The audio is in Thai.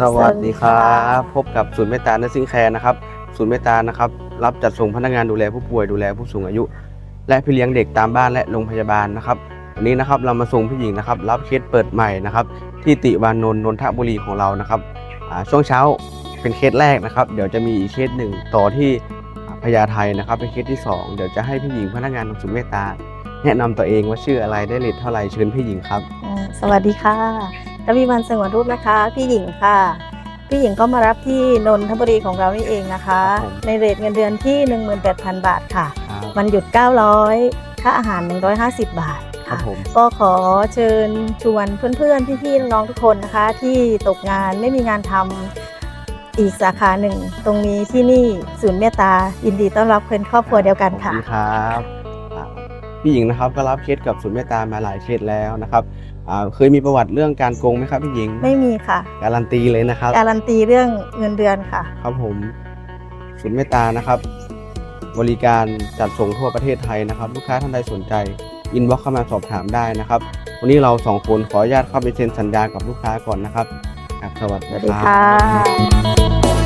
สวัสดีครับ พบกับศูนย์เมตตาเนซิ่งแคร์นะครับ ศูนย์เมตตานะครับ รับจัดส่งพนักงานดูแลผู้ป่วยดูแลผู้สูงอายุ และพี่เลี้ยงเด็กตามบ้านและโรงพยาบาลนะครับวันนี้นะครับเรามาส่งผู้หญิงนะครับ รับเคสเปิดใหม่นะครับ ที่ติวานนท์นนทบุรีของเรานะครับช่วงเช้าเป็นเคสแรกนะครับ เดี๋ยวจะมีอีกเคสหนึ่งต่อที่พญาไทนะครับ เป็นเคสที่สองเดี๋ยวจะให้พี่หญิงพนักงานของศูนย์เมตตาแนะนำตัวเองว่าชื่ออะไรได้เลทเท่าไหร่เชิญพี่หญิงครับ สวัสดีค่ะ รวีวันสงวนรูปนะคะ พี่หญิงค่ะ พี่หญิงก็มารับที่นนทบุรีของเรานี่เองนะคะ ครับผมในเรทเงินเดือนที่ 18,000 บาทค่ะ ครับวันหยุด 900 ค่าอาหาร 150 บาทครัค่ะ บผมก็ขอเชิญชวนเพื่อนๆ พี่ๆ น้องๆ ทุกคนนะคะ ที่ตกงานไม่มีงานทำอีกสาขาหนึ่ง ตรงนี้ที่นี่ศูนย์เมตตายินดีต้อนรับเป็นครอบครัวเดียวกันค่ะขอบคุณครับอ่า พี่หญิงนะครับก็รับเคสกับศูนย์เมตตามาหลายเคสแล้วนะครับอ่าเคยมีประวัติเรื่องการโกงไหมครับพี่หญิง ไม่มีค่ะ การันตีเลยนะครับ การันตีเรื่องเงินเดือนค่ะ ครับผมศูนย์เมตตานะครับ บริการจัดส่งทั่วประเทศไทยนะครับ ลูกค้าท่านใดสนใจอินบ็อกเข้ามาสอบถามได้นะครับ วันนี้เราสองคนขออนุญาตเข้าไปเซ็นสัญญากับลูกค้าก่อนนะครับครับสวัสสดีวัสดีครัค่ะบ